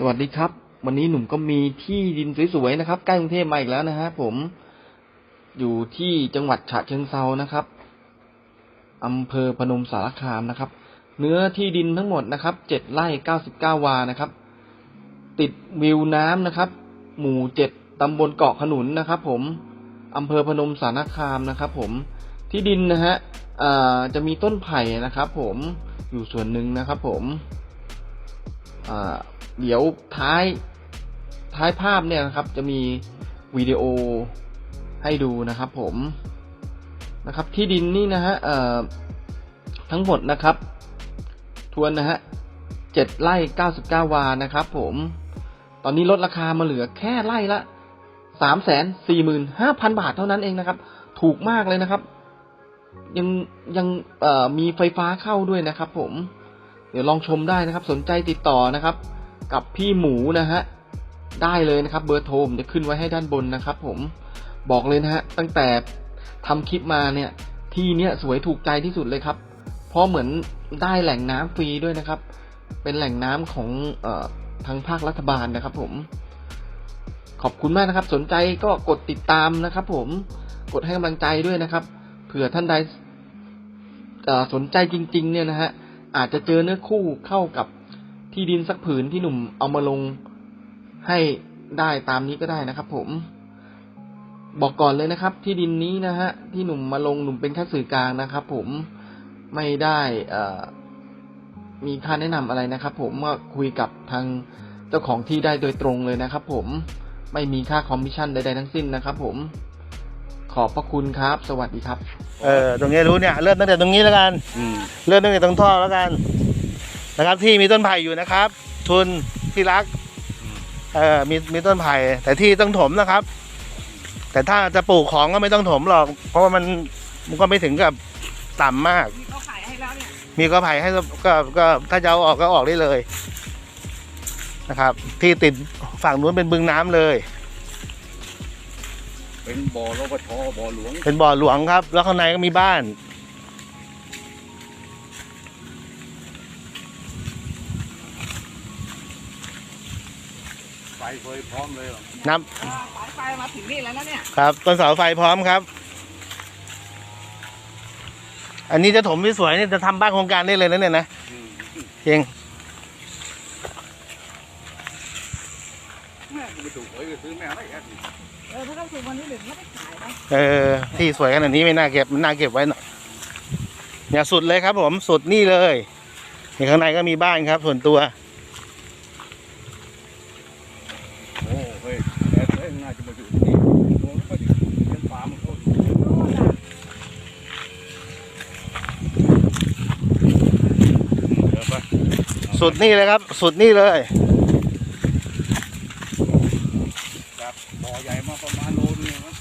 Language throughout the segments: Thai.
สวัสดีครับ วันนี้หนุ่มก็มีที่ดินสวยๆนะครับ ใกล้กรุงเทพมาอีกแล้วนะฮะผมอยู่ที่จังหวัดฉะเชิงเซานะครับอำเภอพนมสารคามนะครับ เนื้อที่ดินทั้งหมดนะครับเจ็ดไร่เก้าสิบเก้าวานะครับ ติดวิวน้ำนะครับ หมู่เจ็ดตำบลเกาะขนุนนะครับ ผมอำเภอพนมสารคามนะครับ ผมที่ดินนะฮะจะมีต้นไผ่นะครับ ผมอยู่ส่วนหนึ่งนะครับ ผมอ่า เดี๋ยวท้ายท้ายภาพเนี่ยนะครับ จะมีวิดีโอให้ดูนะครับผมนะครับ ที่ดินนี่นะฮะเอ่อทั้งหมดนะครับ ทวนนะฮะเจ็ดไร่เก้าสิบเก้าวานะครับ ผม ตอนนี้ลดราคามาเหลือแค่ไร่ละสามแสนสี่หมื่นห้าพันบาทเท่านั้นเองนะครับ ถูกมากเลยนะครับ ยังยังเอ่อมีไฟฟ้าเข้าด้วยนะครับ ผม เดี๋ยวลองชมได้นะครับ สนใจติดต่อนะครับ กับพี่หมูนะฮะได้เลยนะครับ เบอร์โทรผมจะขึ้นไว้ให้ด้านบนนะครับ ผมบอกเลยนะฮะตั้งแต่ทำคลิปมาเนี่ย ที่เนี้ยสวยถูกใจที่สุดเลยครับ เพราะเหมือนได้แหล่งน้ำฟรีด้วยนะครับ เป็นแหล่งน้ำของเอ่อทางภาครัฐบาลนะครับ ผม ขอบคุณมากนะครับ สนใจก็กดติดตามนะครับ ผมกดให้กำลังใจด้วยนะครับ เผื่อท่านใดสนใจจริง ๆ เนี่ยนะฮะอาจจะเจอเนื้อคู่เข้ากับ ที่ดินสักผืนที่หนุ่มเอามาลงให้ได้ตามนี้ก็ได้นะครับ ผม บอกก่อนเลยนะครับ ที่ดินนี้นะฮะ ที่หนุ่มมาลงหนุ่มเป็นแค่สื่อกลางนะครับ ผมไม่ได้เอ่อมีค่าแนะนำอะไรนะครับ ผมว่าคุยกับทางเจ้าของที่ได้โดยตรงเลยนะครับ ผมไม่มีค่าคอมมิชชั่นใดๆทั้งสิ้นนะครับ ผม ขอบพระคุณครับ สวัสดีครับ เออตรงนี้รู้เนี่ย เริ่มตั้งแต่ตรงนี้แล้วกันอืมเริ่มตั้งแต่ตรงท่อแล้วกัน นะครับ ที่มีต้นไผ่อยู่นะครับ ทุนที่รักเออมีมีต้นไผ่แต่ที่ต้องถมนะครับ แต่ถ้าจะปลูกของก็ไม่ต้องถมหรอก เพราะว่ามันมันก็ไม่ถึงกับต่ำมาก มีเขาขายให้แล้วเนี่ยมีก็ไผ่ให้ก็ก็ถ้าจะเอาออกก็ออกได้เลยนะครับ ที่ติดฝั่งนู้นเป็นบึงน้ำเลย เป็นบ่อรปชบ่อหลวงเป็นบ่อหลวงครับ แล้วข้างในก็มีบ้าน ไฟเคยพร้อมเลยเหรอน้อ่าสายไฟมาถึงนี่แล้วนะเนี่ยำครับต้นเสาไฟพร้อมครับ อันนี้จะถมที่สวยนี่จะทำบ้านโครงการได้เลยนะเนี่ยนะอืมจริงแม่กูไปถูกหวยไปซื้อแม่ไม่แอดเออถ้าต้องถูกวันนี้หนึ่งไม่ได้ขายนะเออที่สวยขนาดนี้ไม่น่าเก็บมันน่าเก็บไว้หน่อยเนี่ยสุดเลยครับผมสุดนี่เลยนี่ข้างในก็มีบ้านครับ ส่วนตัว โอ้เฮ้ยแอดเอ้ยน่าจะมาอยู่ที่นี่โอ้ก็อยู่เป็นฟาร์มเขาอยู่ โน่นน่ะ เดี๋ยวไป สุดนี่เลยครับ สุดนี่เลยครับบ่อใหญ่มาประมาณโลนึงนะ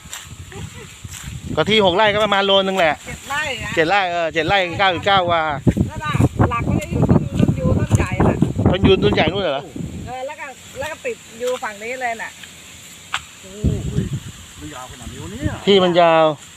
ก็ที่หกไร่ก็ประมาณโลนึงแหละเจ็ดไร่นะเจ็ดไร่เออเจ็ดไร่เก้าเก้าว่านั่นน่ะหลักก็จะอยู่ต้นต้นยูต้นใหญ่น่ะต้นยูนต้นใหญ่นู่นเหรอเออแล้วก็แล้วก็ติดยูฝั่งนี้เลยน่ะโอ้เฮ้ยมันยาวขนาดนี้วะเนี่ยที่มันยาวเ